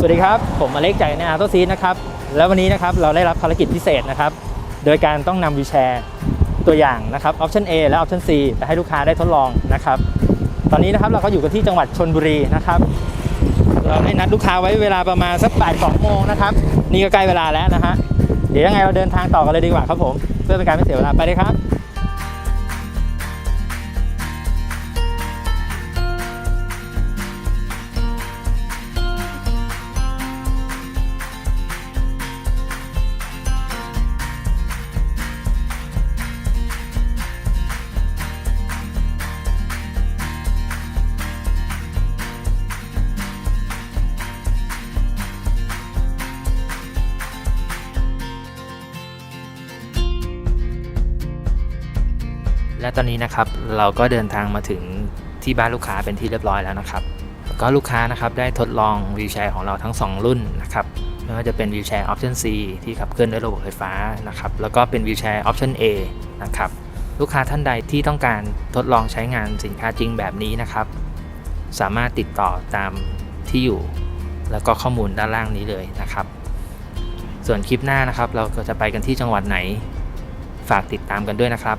สวัสดีครับ ผมอเล็กจากในอาร์โตซีนะครับ แล้ววันนี้นะครับเราได้รับภารกิจพิเศษนะครับ โดยการต้องนำวีแชร์ตัวอย่างนะครับออปชัน A และออปชัน C ไปให้ลูกค้าได้ทดลองนะครับ ตอนนี้นะครับเราก็อยู่กันที่จังหวัดชนบุรีนะครับ เราได้นัดลูกค้าไว้เวลาประมาณสักบ่ายสองโมงนะครับ นี่ก็ใกล้เวลาแล้วนะฮะ เดี๋ยวยังไงเราเดินทางต่อกันเลยดีกว่าครับผม เพื่อเป็นการไม่เสียเวลาไปเลยครับ และตอนนี้นะครับเราก็เดินทางมาถึงที่บ้านลูกค้าเป็นที่เรียบร้อยแล้วนะครับ ก็ลูกค้านะครับได้ทดลองวีลแชร์ของเราทั้ง 2 รุ่นนะครับไม่ว่าจะเป็นวีลแชร์ออปชั่น C ที่ขับเคลื่อนด้วยระบบไฟฟ้านะครับแล้วก็เป็นวีลแชร์ออปชั่น A นะครับลูกค้าท่านใดที่ต้องการทดลองใช้งานสินค้าจริงแบบนี้นะครับ สามารถติดต่อตามที่อยู่ แล้วก็ข้อมูลด้านล่างนี้เลยนะครับ ส่วนคลิปหน้านะครับ เราก็จะไปกันที่จังหวัดไหน ฝากติดตามกันด้วยนะครับ